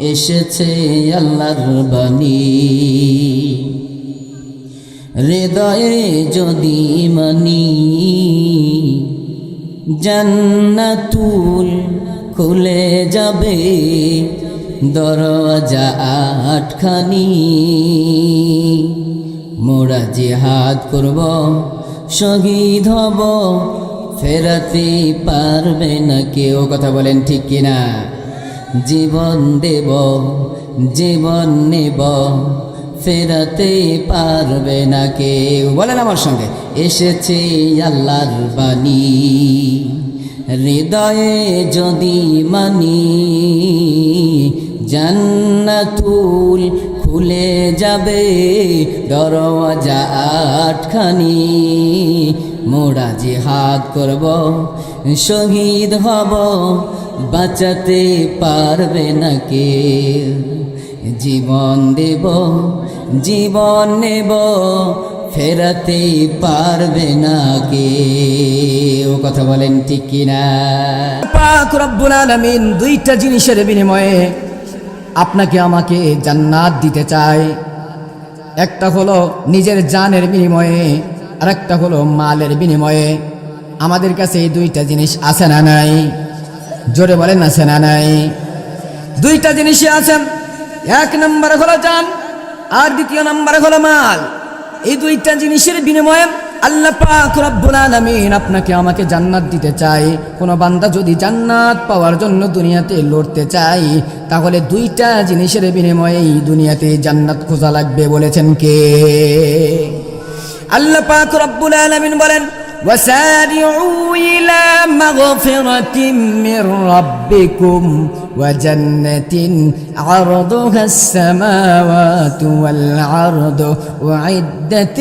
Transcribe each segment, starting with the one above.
এসেছে আল্লাহর বাণী। হৃদয়ে যদি মানি, জান্নাতুল খুলে যাবে দরজা আটখানি। মোরা জিহাদ করব, শহীদ হব, ফেরাতে পারবে না কেউ। কথা বলেন ঠিক কিনা? জীবন দেব, জীবন নেব। ফেরাতে পারবে না কেউ। বলেন আমার সঙ্গে, এসেছে আল্লাহর বাণী। হৃদয়ে যদি মানি, জান্নাতুল খুলে যাবে দরওয়াজা আটখানি। মোরা জিহাদ করব, শহীদ হব বাঁচাতে পারবে না কে? জীবন দেব, জীবন নেব, ফেরাতে পারবে না কে? ও কথা বলেন ঠিক কিনা? পাক রব্বুল আলামিন দুইটা জিনিসের বিনিময়ে আপনাকে আমাকে জান্নাত দিতে চায়। একটা হলো নিজের জানের বিনিময়ে আর একটা হলো মালের বিনিময়ে। আমাদের কাছে এই দুইটা জিনিস আছে না নাই? জোরে বলেন আছে না নাই। দুইটা জিনিসই আছেন এক নম্বরে হলো জান, আর দ্বিতীয় নম্বরে হলো মাল। এই দুইটা জিনিসের বিনিময়ে আল্লাহ পাক রব্বুল আলামিন আপনাকে আমাকে জান্নাত দিতে চাই কোন বান্দা যদি জান্নাত পাওয়ার জন্য দুনিয়াতে লড়তে চাই তাহলে দুইটা জিনিসের বিনিময়ে এই দুনিয়াতে জান্নাত খোঁজা লাগবে বলেছেন কে? আল্লাহ পাক রব্বুল আলামিন বলেন وسارعوا إلى مغفرة من ربكم وجنة عرضها السماوات والأرض أعدت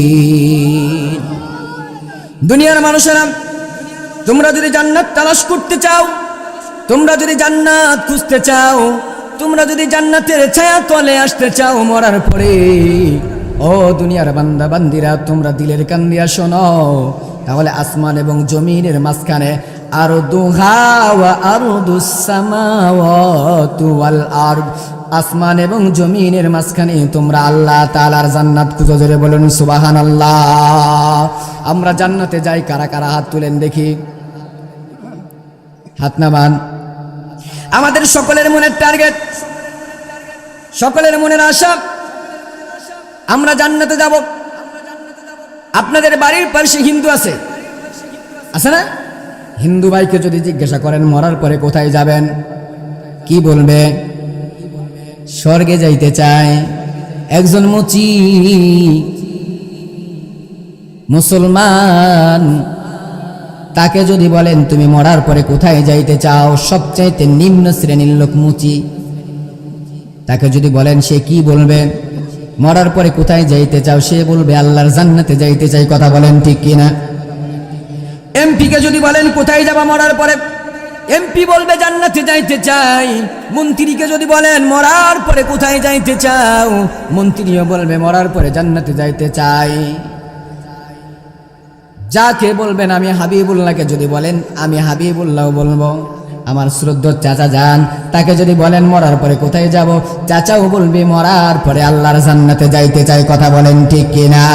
للمتقين দুনিয়ার মানুষেরা তোমরা যদি জান্নাত তালাশ করতে চাও তোমরা যদি জান্নাত খুঁজতে চাও তোমরা যদি জান্নাতের ছায়া তলে আসতে চাও মরার পরে, ও দুনিয়ার বান্দা বান্দিরা তোমরা দিলের কান দিয়া শোনো। তাহলে আসমান এবং জমিনের মাঝখানে আরও আর আসমান এবং জমিনের মাঝখানে তোমরা আল্লাহ তালার জান্নাত খুঁজো, জোরে বলুন সুবাহান আল্লাহ আমরা জান্নাতে যাই, কারা কারা হাত তুলেন দেখি। হাত নামান। আমাদের সকলের মনের টার্গেট সকলের মনের আশা, আমরা জান্নাতে যাব। আপনাদের বাড়ির পাশে হিন্দু আছে? আছে না? হিন্দু ভাইকে যদি জিজ্ঞাসা করেন, মরার পরে কোথায় যাবেন? কি বলবে? স্বর্গে যাইতে চায় একজন মুচি মুসলমান। তাকে যদি বলেন, তুমি মরার পরে কোথায় যাইতে চাও? সবচাইতে নিম্ন শ্রেণির লোক মুচি। তাকে যদি বলেন, সে কি বলবে? মরার পরে কোথায় যাইতে চাও? সে বলবে, আল্লাহর জান্নাতে যাইতে চাই। কথা বলেন ঠিক কিনা? এমপিকে যদি বলেন, কোথায় যাবা মরার পরে? এমপি বলবে, জান্নাতে যাইতে চাই। মন্ত্রীকে যদি বলেন, মরার পরে কোথায় যাইতে চাও? মন্ত্রীও বলবে, মরার পরে জান্নাতে যাইতে চাই। যাকে বলবেন আমি হাবিবুল্লাহকে যদি বলেন, আমি হাবিবুল্লাহ বলব। আমার শ্রদ্ধ চাচা যান, তাকে যদি বলেন মরার পরে কোথায় যাব, চাচাও বলবে মরার পরে আল্লাহর জান্নাতে যাইতে চাই, কথা বলেন ঠিক কিনা?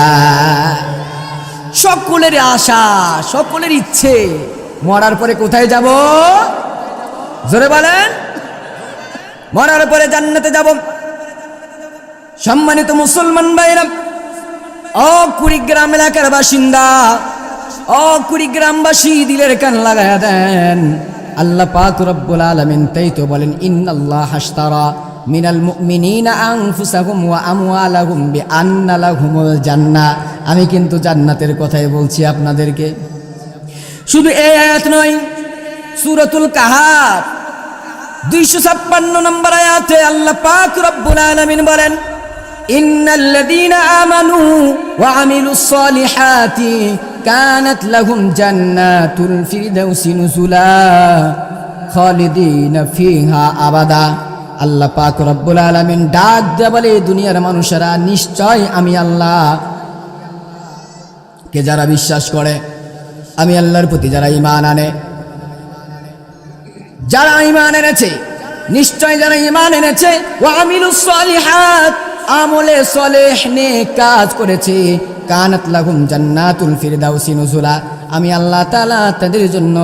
সকলের আশা, সকলের ইচ্ছে, মরার পরে কোথায় যাব? জোরে বলেন। মরার পরে জান্নাতে যাব। সম্মানিত মুসলমান ভাইরা ও কুড়িগ্রাম এলাকার বাসিন্দা ও কুড়িগ্রামবাসী দিলের কান লাগায়া দেন। আল্লাহ পাক রব্বুল আলমিন তাই তো বলেন, ইন্নাল্লাহ হাস্তারা মিনাল মুমিনিনা আনফুসাহুম ওয়া আমওয়ালাহুম বিআন্না জান্নাহ। আমি কিন্তু জান্নাতের কথাই বলছি আপনাদেরকে। শুধু এই আয়াত নয়, সূরাতুল কাহাফ 256 নম্বর আয়াতে আল্লাহ পাক রব্বুল আলামিন বলেন, ইন্নাল্লাযীনা আমানু ওয়া আমিলুস সালিহাতি كانت لهم جنات الفردوس نزلا خالدين فيها أبدا আল্লাহ পাক রব্বুল আলামিন ডাক দেয়া বলে দুনিয়ার মানুষেরা নিশ্চয় আমি আল্লাহ কে যারা বিশ্বাস করে আমি আল্লাহর প্রতি যারা ইমান আনে যারা ইমান এনেছে নিশ্চয় যারা ইমান এনেছে ও আমিলুস সালিহাত আমলে সলেহ নে কাজ করেছে। কানাত লাহুম জান্নাতুল ফিরদাউসি নুজুলা। আমি আল্লাহ তাআলা তাদের জন্য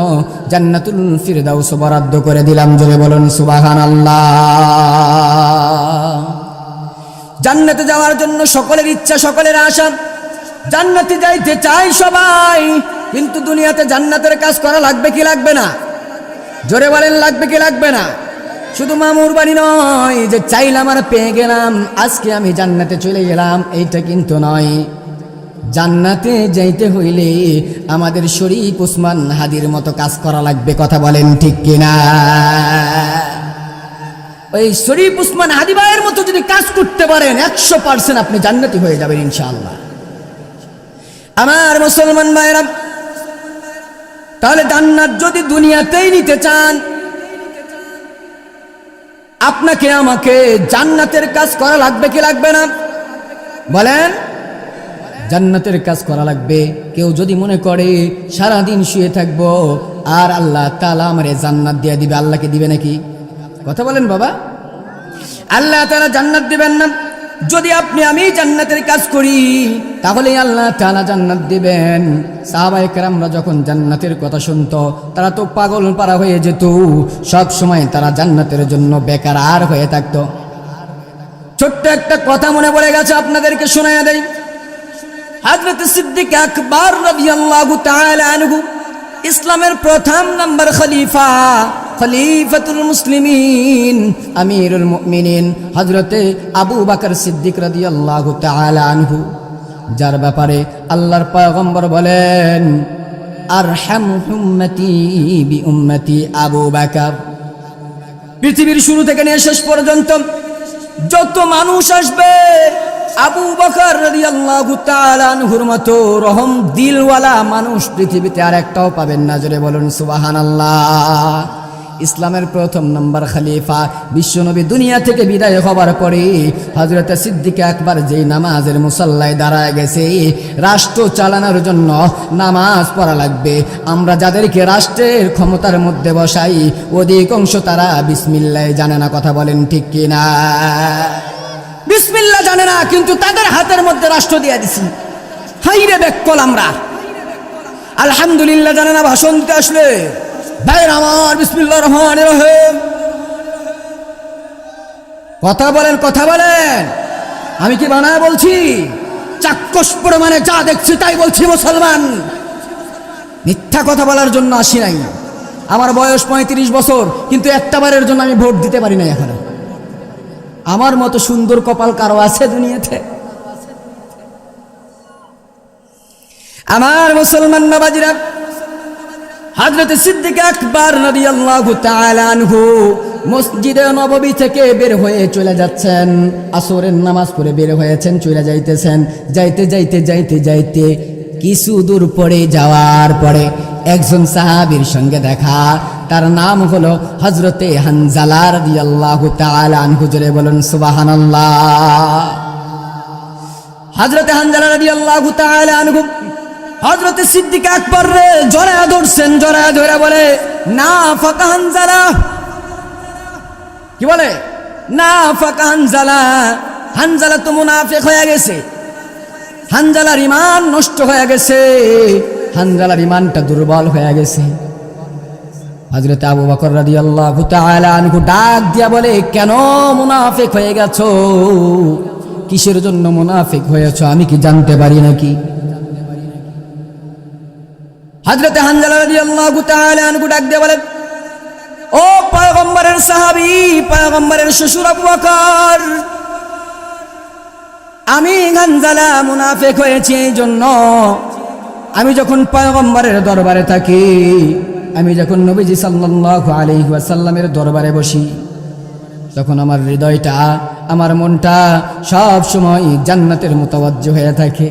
জান্নাতুল ফিরদাউস বরাদ্দ করে দিলাম। জোরে বলুন সুবাহান আল্লাহ জান্নাতে যাওয়ার জন্য সকলের ইচ্ছা, সকলের আশা। জান্নাতে যাইতে চাই সবাই, কিন্তু দুনিয়াতে জান্নাতের কাজ করা লাগবে কি লাগবে না? জোরে বলেন, লাগবে কি লাগবে না? শুধু মামুর বাড়ি নয়, যে চাইলাম আর পেয়ে গেলাম, আজকে আমি জান্নাতে চলে গেলাম, এইটা কিন্তু নয়। জান্নাতে যাইতে হইলে আমাদের শরীফ উসমান হাদির মতো কাজ করা লাগবে, কথা বলেন ঠিক কিনা? ওই শরীফ উসমান হাদি ভাইয়ের মতো যদি কাজ করতে পারেন, একশো পার্সেন্ট আপনি জান্নাতি হয়ে যাবেন ইনশাআল্লাহ। আমার মুসলমান ভাইয়েরা, তাহলে জান্নাত যদি দুনিয়াতেই নিতে চান আপনাকে, আমাকে জান্নাতের কাজ করা লাগবে কি লাগবে না? বলেন, জান্নাতের কাজ করা লাগবে। কেউ যদি মনে করে সারা দিন শুয়ে থাকব, আর আল্লাহ তালা আমারে জান্নাত দিয়ে দিবে, আল্লাহকে দিবে নাকি? কথা বলেন বাবা। আল্লাহ তালা জান্নাত দিবেন না। যদি আপনি আমি জান্নাতের কাজ করি তাহলে আল্লাহ তালা জান্নাত দিবেন। সাহাবাই কেরামরা যখন জান্নাতের কথা শুনত, তারা তো পাগল পারা হয়ে যেত। সব সময় তারা জান্নাতের জন্য বেকার আর হয়ে থাকতো। ছোট্ট একটা কথা মনে পড়ে গেছে আপনাদেরকে শোনা দেয় হযরত সিদ্দিক আকবর তাআলা আনহু, ইসলামের প্রথম নাম্বার খলিফা। খলিফাতুল মুসলিমিন, আমিরুল মুমিনিন, হযরতে আবু বকর সিদ্দিক রাদিয়াল্লাহু তাআলা আনহু। যার ব্যাপারে আল্লাহর পয়গম্বর বলেন উম্মতি বি উম্মতি আবু বকর। পৃথিবীর শুরু থেকে নিয়ে শেষ পর্যন্ত যত মানুষ আসবে, আবু বকর রাদিয়াল্লাহু তাআলা আনহুর মতো রহম দিলওয়ালা মানুষ পৃথিবীতে আর একটাও পাবেন না। জোরে বলুন সুবহানাল্লাহ। ইসলামের প্রথম নম্বর খালিফা, বিশ্বনবী দুনিয়া থেকে বিদায় হবার পরে হজরত সিদ্দিক একবার যেই নামাজের মুসল্লায় দাঁড়ায় গেছে, রাষ্ট্র চালানোর জন্য নামাজ পড়া লাগবে। আমরা যাদেরকে রাষ্ট্রের ক্ষমতার মধ্যে বসাই, অধিকাংশ তারা বিসমিল্লায় জানে না, কথা বলেন ঠিক কিনা? বিসমিল্লা জানে না, কিন্তু তাদের হাতের মধ্যে রাষ্ট্র দিয়ে দিছি। হাইরে বেকল আমরা। আলহামদুলিল্লাহ জানে না, ভাষণ দিতে আসলে। ভাইয়ের আমার রহমান রহিম। কথা বলেন কথা বলেন। আমি কি বানায় বলছি? চাক্ষুষ প্রমাণে যা দেখছি তাই বলছি মুসলমান। মিথ্যা কথা বলার জন্য আসি নাই। আমার বয়স পঁয়ত্রিশ বছর, কিন্তু একটা বারের জন্য আমি ভোট দিতে পারি নাই এখনও। আমার মতো সুন্দর কপাল কারও আছে দুনিয়াতে? আমার মুসলমান নবাজিরা হজরত সিদ্দিক আকবর রাদিয়াল্লাহু তাআলা আনহু মসজিদে নববী থেকে বের হয়ে চলে যাচ্ছেন। আসরের নামাজ পড়ে বের হয়েছেন, চলে যাইতেছেন। যাইতে যাইতে যাইতে যাইতে কিছু দূর পরে যাওয়ার পরে একজন সাহাবীর সঙ্গে দেখা। তার নাম হলো হজরতে হানজালা রাদিয়াল্লাহু তাআলা আনহু। বলুন, সুবহানাল্লাহ। হজরতে হানজালা রাদিয়াল্লাহু তাআলা আনহু হজরতে সিদ্দিক আকবর রে জড়া ধরছেন জড়া ধরে বলে, না ফাঁকা হানজালা কি বলে? না ফাঁকা হানজালা হানজালা তো মুনাফেক হয়ে গেছে। হানজালার ইমান নষ্ট হয়ে গেছে। হানজালার ইমানটা দুর্বল হয়ে গেছে। হজরত আবু বকর রাদিয়াল্লাহু তাআলা আনহু ডাক দিয়া বলে, কেন মুনাফেক হয়ে গেছো? কিসের জন্য মুনাফিক হয়েছো? আমি কি জানতে পারি নাকি? হজরত হানজালা ডাক ও পয়গম্বরের সাহাবী, পয়গম্বরের শ্বশুর আবু আমি হানজালা মুনাফিক হয়েছি এই জন্য। আমি যখন পয়গম্বরের দরবারে থাকি, আমি যখন নবীজি সাল্লাল্লাহু আলাইহি দরবারে বসি, তখন আমার হৃদয়টা, আমার মনটা সব সময় জান্নাতের মোতাবজ্জ হয়ে থাকে।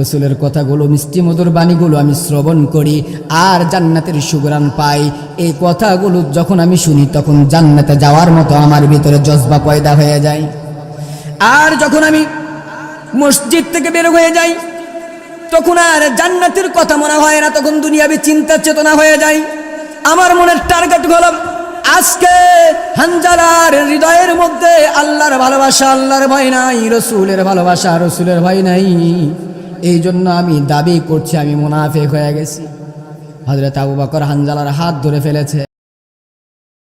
রসুলের কথাগুলো, মিষ্টি মধুর বাণীগুলো আমি শ্রবণ করি, আর জান্নাতের সুগ্রাণ পাই। এই কথাগুলো যখন আমি শুনি, তখন জান্নাতে যাওয়ার মতো আমার ভিতরে জজবা পয়দা হয়ে যায়। আর যখন আমি মসজিদ থেকে বের হয়ে যাই, তখন আর জান্নাতের কথা মনে হয় না, তখন দুনিয়াবি চিন্তা চেতনা হয়ে যায়। আমার মনের টার্গেট হলো, আজকে হানজালার হৃদয়ের মধ্যে আল্লাহর ভালোবাসা, আল্লাহর ভয় নাই, রসুলের ভালোবাসা, রসুলের ভয় নাই। এই জন্য আমি দাবি করছি, আমি মুনাফেক হয়ে গেছি। হজরত আবু বাকর হানজালার হাত ধরে ফেলেছে।